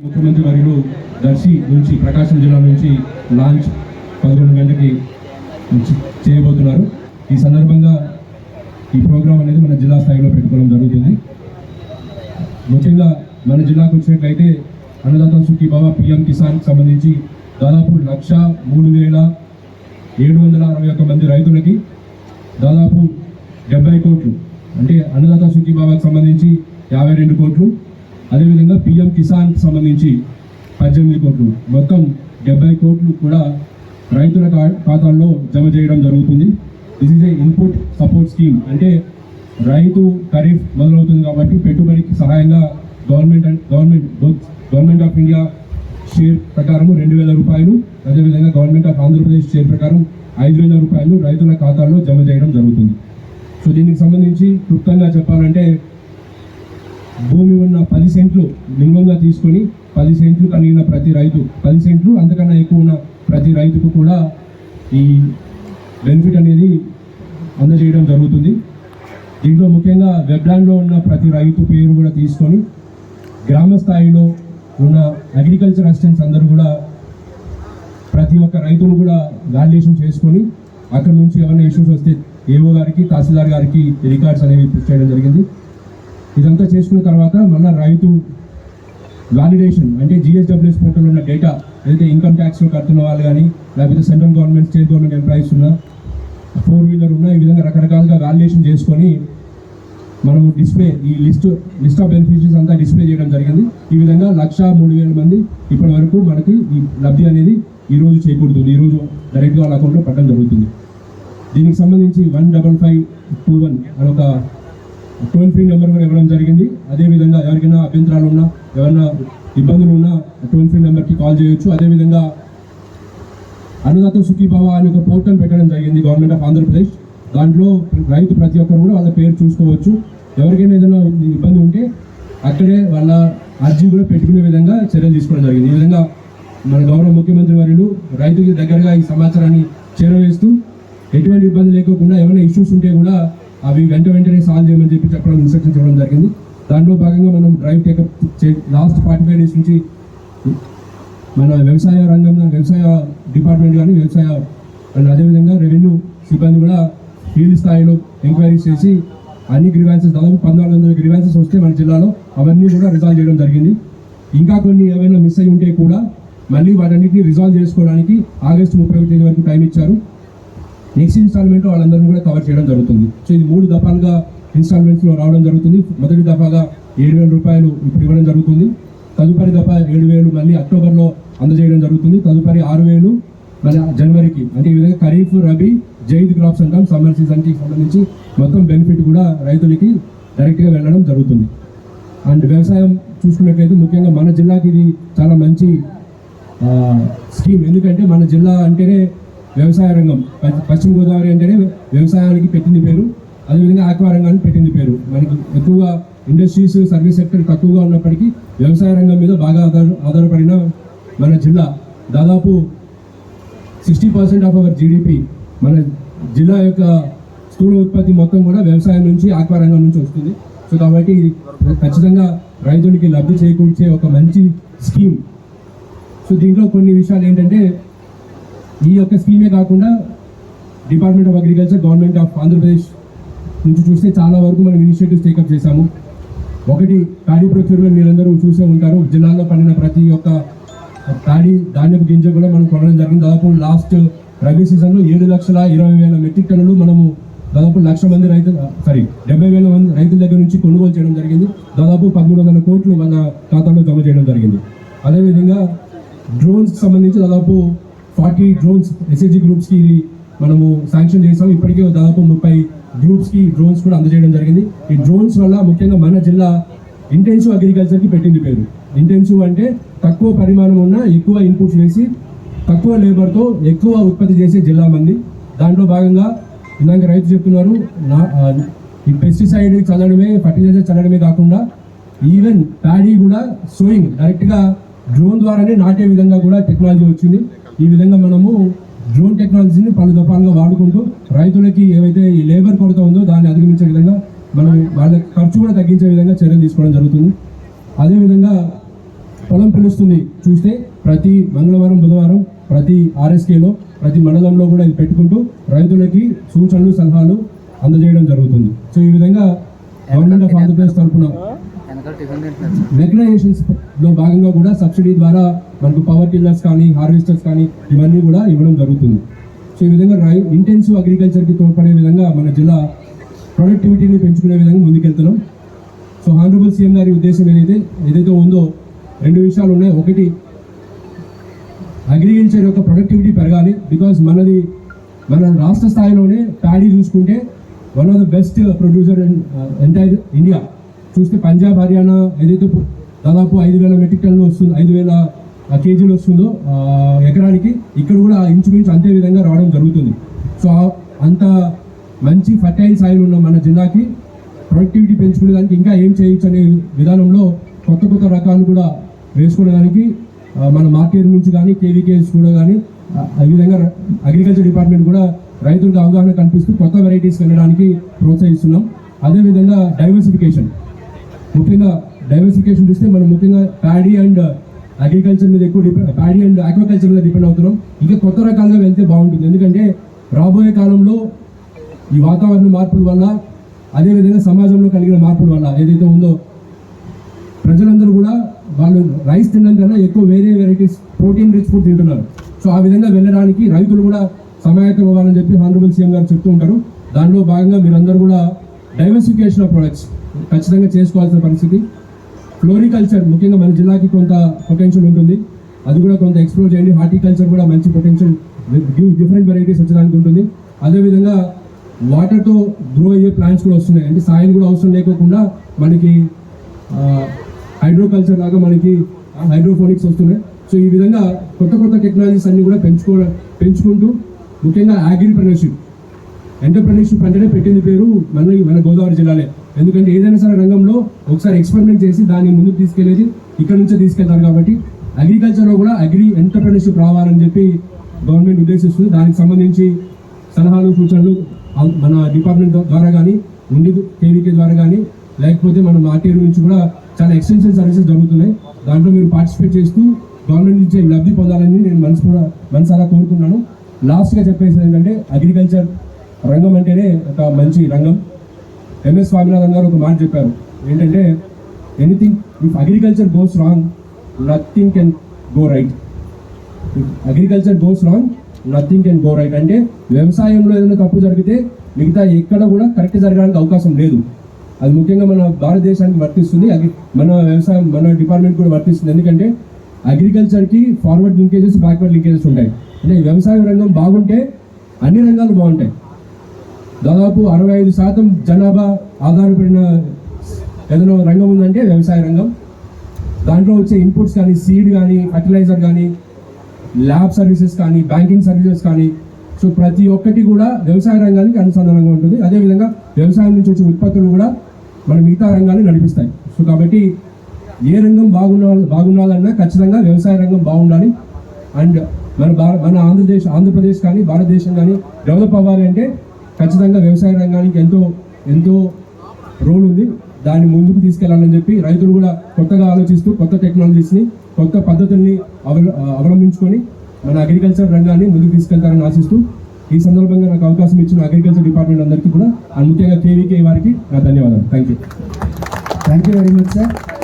ముఖ్యమంత్రి వర్యులు దర్శి నుంచి ప్రకాశం జిల్లా నుంచి లాంచ్ పదకొండు గంటకి చేయబోతున్నారు. ఈ సందర్భంగా ఈ ప్రోగ్రాం అనేది మన జిల్లా స్థాయిలో పెట్టుకోవడం జరుగుతుంది. ముఖ్యంగా మన జిల్లాకు వచ్చినట్లయితే అన్నదాత సుఖీ బాబా పిఎం కిసాన్ సంబంధించి దాదాపు లక్ష మూడు వేల ఏడు వందల అరవై ఒక్క మంది రైతులకి దాదాపు డెబ్బై కోట్లు అంటే అన్నదాత సుఖీ బాబాకు సంబంధించి యాభై రెండు కోట్లు అదేవిధంగా పిఎం కిసాన్ సంబంధించి పద్దెనిమిది కోట్లు. మొత్తం డెబ్బై కోట్లు కూడా రైతుల ఖాతాల్లో జమ చేయడం జరుగుతుంది. This is a input support scheme అంటే రైతు ఖరీఫ్ మొదలవుతుంది కాబట్టి పెట్టుబడికి సహాయంగా government and government government of India share ప్రకారం రెండు వేల రూపాయలు అదేవిధంగా గవర్నమెంట్ ఆఫ్ ఆంధ్రప్రదేశ్ షేర్ ప్రకారం ఐదు వేల రూపాయలు రైతుల ఖాతాల్లో జమ చేయడం జరుగుతుంది. సో దీనికి సంబంధించి క్లుప్తంగా చెప్పాలంటే భూమి ఉన్న పది సెంట్లు మినిమంగా తీసుకొని పది సెంట్లు కలిగిన ప్రతి రైతు పది సెంట్లు అంతకన్నా ఎక్కువ ఉన్న ప్రతి రైతుకు కూడా ఈ బెనిఫిట్ అనేది అందజేయడం జరుగుతుంది. దీంట్లో ముఖ్యంగా వెబ్లాండ్లో ఉన్న ప్రతి రైతు పేరు కూడా తీసుకొని గ్రామ స్థాయిలో ఉన్న అగ్రికల్చర్ అసిస్టెంట్స్ అందరూ కూడా ప్రతి ఒక్క రైతును కూడా వాలిడేషన్ చేసుకొని అక్కడ నుంచి ఏమైనా ఇష్యూస్ వస్తే ఏఓ గారికి తహసీల్దార్ గారికి రికార్డ్స్ అనేవి చేయడం జరిగింది. ఇదంతా చేసుకున్న తర్వాత మళ్ళీ రైతు వ్యాలిడేషన్ అంటే జిఎస్డబ్ల్యూఎస్ పోర్టల్ ఉన్న డేటా ఏదైతే ఇన్కమ్ ట్యాక్స్లో కడుతున్న వాళ్ళు కానీ లేకపోతే central government state government employees ఉన్నా ఫోర్ వీలర్ ఉన్నా ఈ విధంగా రకరకాలుగా వాలిడేషన్ చేసుకొని మనము డిస్ప్లే ఈ లిస్ట్ లిస్ట్ ఆఫ్ బెనిఫిషరీస్ అంతా డిస్ప్లే చేయడం జరిగింది. ఈ విధంగా లక్ష మూడు వేల మంది ఇప్పటి వరకు మనకి ఈ లబ్ధి అనేది ఈరోజు చేకూరుతుంది. ఈ రోజు డైరెక్ట్గా వాళ్ళ అకౌంట్లో పడడం జరుగుతుంది. దీనికి సంబంధించి one double five two one అని ఒక టోల్ ఫ్రీ నెంబర్ కూడా ఇవ్వడం జరిగింది. అదేవిధంగా ఎవరికైనా అభ్యంతరాలు ఉన్నా ఎవరైనా ఇబ్బందులు ఉన్నా టోల్ ఫ్రీ నెంబర్కి కాల్ చేయొచ్చు. అదేవిధంగా అన్నదాత సుఖీభావ అనే ఒక పోర్టల్ పెట్టడం జరిగింది గవర్నమెంట్ ఆఫ్ ఆంధ్రప్రదేశ్. దాంట్లో రైతు ప్రతి ఒక్కరు కూడా వాళ్ళ పేరు చూసుకోవచ్చు. ఎవరికైనా ఏదైనా ఇబ్బంది ఉంటే అక్కడే వాళ్ళ అర్జీ కూడా పెట్టుకునే విధంగా చర్యలు తీసుకోవడం జరిగింది. ఈ విధంగా మన గౌరవ ముఖ్యమంత్రి వర్యులు రైతుకి దగ్గరగా ఈ సమాచారాన్ని చేరవేస్తూ ఎటువంటి ఇబ్బంది లేకోకుండా ఏమైనా ఇష్యూస్ ఉంటే కూడా అవి వెంట వెంటనే సాల్వ్ చేయమని చెప్పి చెప్పడం ఇన్స్ట్రక్షన్స్ ఇవ్వడం జరిగింది. దాంట్లో భాగంగా మనం drive take up last forty five days నుంచి మన వ్యవసాయ రంగంలో వ్యవసాయ డిపార్ట్మెంట్ కానీ వ్యవసాయ అండ్ అదేవిధంగా రెవెన్యూ సిబ్బంది కూడా ఫీల్డ్ స్థాయిలో ఎంక్వైరీస్ చేసి అన్ని గ్రీవాన్సెస్ దాదాపు పంతొమ్మిది వందల గ్రీవాన్సెస్ వస్తే మన జిల్లాలో అవన్నీ కూడా రిజాల్వ్ చేయడం జరిగింది. ఇంకా కొన్ని ఏమైనా మిస్ అయి ఉంటే కూడా మళ్ళీ వాటన్నిటిని రిజాల్వ్ చేసుకోవడానికి ఆగస్టు ముప్పై ఒకటి తేదీ వరకు టైం ఇచ్చారు. నెక్స్ట్ ఇన్స్టాల్మెంట్ వాళ్ళందరినీ కూడా కవర్ చేయడం జరుగుతుంది. సో ఇది మూడు దఫాలుగా ఇన్స్టాల్మెంట్స్లో రావడం జరుగుతుంది. మొదటి దఫాగా ఏడు వేల రూపాయలు ఇప్పుడు ఇవ్వడం జరుగుతుంది. తదుపరి దఫా ఏడు వేలు మళ్ళీ అక్టోబర్లో అందజేయడం జరుగుతుంది. తదుపరి ఆరు వేలు మళ్ళీ జనవరికి. అంటే ఈ విధంగా ఖరీఫ్ రబీ జైద్ క్రాప్స్ అంటాం. సమ్మర్ సీజన్కి సంబంధించి మొత్తం బెనిఫిట్ కూడా రైతులకి డైరెక్ట్గా వెళ్ళడం జరుగుతుంది. అండ్ వ్యవసాయం చూసుకున్నట్లయితే ముఖ్యంగా మన జిల్లాకి ఇది చాలా మంచి స్కీమ్ ఎందుకంటే మన జిల్లా అంటేనే వ్యవసాయ రంగం. పశ్చిమ గోదావరి అంటేనే వ్యవసాయానికి పెట్టింది పేరు. అదేవిధంగా ఆక్వా రంగానికి పెట్టింది పేరు. మనకి ఎక్కువగా ఇండస్ట్రీస్ సర్వీస్ సెక్టర్ తక్కువగా ఉన్నప్పటికీ వ్యవసాయ రంగం మీద బాగా ఆధార ఆధారపడిన మన జిల్లా. దాదాపు sixty percent of our GDP మన జిల్లా యొక్క స్థూల ఉత్పత్తి మొత్తం కూడా వ్యవసాయం నుంచి ఆక్వా రంగం నుంచి వస్తుంది. సో కాబట్టి ఖచ్చితంగా రైతులకి లబ్ధి చేకూర్చే ఒక మంచి స్కీమ్. సో దీంట్లో కొన్ని విషయాలు ఏంటంటే ఈ యొక్క స్కీమే కాకుండా department of agriculture government of Andhra Pradesh నుంచి చూస్తే చాలా వరకు మనం ఇనిషియేటివ్స్ టేకప్ చేశాము. ఒకటి ప్యాడీ ప్రొక్యూర్మెంట్ మీరందరూ చూసే ఉంటారు. జిల్లాలో పండిన ప్రతి ఒక్క ప్యాడీ ధాన్యపు గింజ కూడా మనం కొనడం జరిగింది. దాదాపు లాస్ట్ రబీ సీజన్లో ఏడు లక్షల ఇరవై వేల మెట్రిక్ టన్నులు మనము దాదాపు లక్ష మంది రైతులు సారీ డెబ్బై వేల మంది రైతుల దగ్గర నుంచి కొనుగోలు చేయడం జరిగింది. దాదాపు పదమూడు వందల కోట్లు మన ఖాతాలో జమ చేయడం జరిగింది. అదేవిధంగా డ్రోన్స్ సంబంధించి దాదాపు ఫార్టీ డ్రోన్స్ ఎస్ఎస్జి గ్రూప్స్కి మనము శాంక్షన్ చేసాం. ఇప్పటికే దాదాపు ముప్పై గ్రూప్స్కి డ్రోన్స్ కూడా అందజేయడం జరిగింది. ఈ డ్రోన్స్ వల్ల ముఖ్యంగా మన జిల్లా ఇంటెన్సివ్ అగ్రికల్చర్కి పెట్టింది పేరు. ఇంటెన్సివ్ అంటే తక్కువ పరిమాణం ఉన్న ఎక్కువ ఇన్పుట్స్ వేసి తక్కువ లేబర్తో ఎక్కువ ఉత్పత్తి చేసే జిల్లా మంది. దాంట్లో భాగంగా ఇందాక రైతు చెప్తున్నారు ఈ పెస్టిసైడ్ చల్లడమే ఫర్టిలైజర్ చల్లడమే కాకుండా ఈవెన్ ప్యాడీ కూడా సోయింగ్ డైరెక్ట్గా డ్రోన్ ద్వారానే నాటే విధంగా కూడా టెక్నాలజీ వచ్చింది. ఈ విధంగా మనము డ్రోన్ టెక్నాలజీని పలు దఫాలుగా వాడుకుంటూ రైతులకి ఏవైతే ఈ లేబర్ కొరత ఉందో దాన్ని అధిగమించే విధంగా మనం వాళ్ళ ఖర్చు కూడా తగ్గించే విధంగా చర్యలు తీసుకోవడం జరుగుతుంది. అదేవిధంగా పొలం పిలుస్తుంది చూస్తే ప్రతి మంగళవారం బుధవారం ప్రతి ఆర్ఎస్కేలో ప్రతి మండలంలో కూడా ఇది పెట్టుకుంటూ రైతులకి సూచనలు సలహాలు అందజేయడం జరుగుతుంది. సో ఈ విధంగా గవర్నమెంట్ ఆఫ్ ఆంధ్రప్రదేశ్ తరఫున వెనకాల మెకనైజేషన్స్లో భాగంగా కూడా సబ్సిడీ ద్వారా మనకు పవర్ టిల్లర్స్ కానీ హార్వెస్టర్స్ కానీ ఇవన్నీ కూడా ఇవ్వడం జరుగుతుంది. సో ఈ విధంగా రై ఇంటెన్సివ్ అగ్రికల్చర్కి తోడ్పడే విధంగా మన జిల్లా ప్రొడక్టివిటీని పెంచుకునే విధంగా ముందుకెళ్తున్నాం. సో హానరబుల్ సీఎం గారి ఉద్దేశం ఏదైతే ఏదైతే ఉందో రెండు విషయాలు ఉన్నాయి. ఒకటి అగ్రికల్చర్ యొక్క ప్రొడక్టివిటీ పెరగాలి. బికాజ్ మనది మన రాష్ట్ర స్థాయిలోనే ప్యాడీ చూసుకుంటే one of the best producer in entire India చూస్తే పంజాబ్ హర్యానా ఏదైతే దాదాపు ఐదు వేల మెట్రిక్ టన్లు వస్తుంది ఐదు వేల కేజీలు వస్తుందో ఎకరానికి ఇక్కడ కూడా ఇంచుమించు అంతే విధంగా రావడం జరుగుతుంది. సో అంత మంచి ఫర్టైల్ సాయిల్ ఉన్న మన జిల్లాకి ప్రొడక్టివిటీ పెంచుకునేదానికి ఇంకా ఏం చేయొచ్చు అనే విధానంలో కొత్త కొత్త రకాలు కూడా వేసుకునేదానికి మన మార్కెట్ నుంచి కానీ కేవీకేస్ కూడా కానీ ఈ విధంగా అగ్రికల్చర్ డిపార్ట్మెంట్ కూడా రైతులకు అవగాహన కల్పిస్తూ కొత్త వెరైటీస్ వెళ్ళడానికి ప్రోత్సహిస్తున్నాం. అదేవిధంగా డైవర్సిఫికేషన్ ముఖ్యంగా డైవర్సిఫికేషన్ చూస్తే మనం ముఖ్యంగా ప్యాడీ అండ్ అగ్రికల్చర్ మీద ఎక్కువ డిపెండ్ ప్యాడీ అండ్ ఆక్వాకల్చర్ మీద డిపెండ్ అవుతున్నాం. ఇంకా కొత్త రకాలుగా వెళ్తే బాగుంటుంది. ఎందుకంటే రాబోయే కాలంలో ఈ వాతావరణ మార్పుల వల్ల అదేవిధంగా సమాజంలో కలిగిన మార్పుల వల్ల ఏదైతే ఉందో ప్రజలందరూ కూడా వాళ్ళు రైస్ తినడం కన్నా ఎక్కువ వేరే వెరైటీస్ ప్రోటీన్ రిచ్ ఫుడ్ తింటున్నారు. సో ఆ విధంగా వెళ్ళడానికి రైతులు కూడా సమాయత్తం అవ్వాలని చెప్పి హానరబుల్ సీఎం గారు చెప్తూ ఉంటారు. దానిలో భాగంగా మీరందరూ కూడా డైవర్సిఫికేషన్ ఆఫ్ ప్రొడక్ట్స్ ఖచ్చితంగా చేసుకోవాల్సిన పరిస్థితి. ఫ్లోరికల్చర్ ముఖ్యంగా మన జిల్లాకి కొంత పొటెన్షియల్ ఉంటుంది. అది కూడా కొంత ఎక్స్ప్లోర్ చేయండి. హార్టికల్చర్ కూడా మంచి పొటెన్షియల్ డిఫరెంట్ వెరైటీస్ వచ్చేదానికి ఉంటుంది. అదేవిధంగా వాటర్తో గ్రో అయ్యే ప్లాంట్స్ కూడా వస్తున్నాయి. అంటే సాయిల్ కూడా అవసరం లేకోకుండా మనకి హైడ్రోకల్చర్ లాగా మనకి హైడ్రోఫోనిక్స్ వస్తున్నాయి. సో ఈ విధంగా కొత్త కొత్త టెక్నాలజీస్ అన్నీ కూడా పెంచుకో పెంచుకుంటూ ముఖ్యంగా అగ్రిప్రెనర్షిప్ ఎంటర్ప్రెనర్షిప్ అంటేనే పెట్టింది పేరు మన మన గోదావరి జిల్లాలే. ఎందుకంటే ఏదైనా సరే రంగంలో ఒకసారి ఎక్స్పెరిమెంట్ చేసి దాన్ని ముందుకు తీసుకెళ్ళేది ఇక్కడ నుంచే తీసుకెళ్తారు కాబట్టి అగ్రికల్చర్లో కూడా అగ్రి ఎంటర్ప్రినర్షిప్ రావాలని చెప్పి గవర్నమెంట్ ఉద్దేశిస్తుంది. దానికి సంబంధించి సలహాలు సూచనలు మన డిపార్ట్మెంట్ ద్వారా కానీ ఉండి కేవీకే ద్వారా కానీ లేకపోతే మన మార్కెట్ నుంచి కూడా చాలా ఎక్స్టెన్షన్ సర్వీసెస్ జరుగుతున్నాయి. దాంట్లో మీరు పార్టిసిపేట్ చేస్తూ గవర్నమెంట్ నుంచి లబ్ధి పొందాలని నేను మనసు కూడా మనసారా కోరుకున్నాను లాస్ట్గా చెప్పేసి ఏంటంటే అగ్రికల్చర్ రంగం అంటేనే ఒక మంచి రంగం. ఎంఎస్ స్వామినాథన్ గారు ఒక మాట చెప్పారు. ఏంటంటే anything if agriculture goes wrong nothing can go right agriculture goes wrong nothing can go right అంటే వ్యవసాయంలో ఏదైనా తప్పు జరిగితే మిగతా ఎక్కడ కూడా కరెక్ట్ జరగడానికి అవకాశం లేదు. అది ముఖ్యంగా మన భారతదేశానికి వర్తిస్తుంది. అగ్రి మన వ్యవసాయం మన డిపార్ట్మెంట్ కూడా వర్తిస్తుంది. ఎందుకంటే అగ్రికల్చర్కి ఫార్వర్డ్ లింకేజెస్ బ్యాక్వర్డ్ లింకేజెస్ ఉంటాయి. అంటే వ్యవసాయ రంగం బాగుంటే అన్ని రంగాలు బాగుంటాయి. దాదాపు అరవై ఐదు శాతం జనాభా ఆధారపడిన ఏదైనా రంగం ఉందంటే వ్యవసాయ రంగం. దాంట్లో వచ్చే ఇన్పుట్స్ కానీ సీడ్ కానీ ఫర్టిలైజర్ కానీ ల్యాబ్ సర్వీసెస్ కానీ బ్యాంకింగ్ సర్వీసెస్ కానీ సో ప్రతి ఒక్కటి కూడా వ్యవసాయ రంగానికి అనుసంధానంగా ఉంటుంది. అదేవిధంగా వ్యవసాయం నుంచి వచ్చే ఉత్పత్తులు కూడా మన మిగతా రంగాన్ని నడిపిస్తాయి. సో కాబట్టి ఏ రంగం బాగున్నా బాగుండాలన్నా ఖచ్చితంగా వ్యవసాయ రంగం బాగుండాలి. అండ్ మన భార మన ఆంధ్రదేశ్ ఆంధ్రప్రదేశ్ కానీ భారతదేశం కానీ డెవలప్ అవ్వాలి అంటే ఖచ్చితంగా వ్యవసాయ రంగానికి ఎంతో ఎంతో రోల్ ఉంది. దాన్ని ముందుకు తీసుకెళ్ళాలని చెప్పి రైతులు కూడా కొత్తగా ఆలోచిస్తూ కొత్త టెక్నాలజీస్ని కొత్త పద్ధతుల్ని అవల అవలంబించుకొని మన అగ్రికల్చర్ రంగాన్ని ముందుకు తీసుకెళ్తారని ఆశిస్తూ ఈ సందర్భంగా నాకు అవకాశం ఇచ్చిన అగ్రికల్చర్ డిపార్ట్మెంట్ అందరికీ కూడా ముఖ్యంగా కేవీకే వారికి నా ధన్యవాదాలు. Thank you thank you very much sir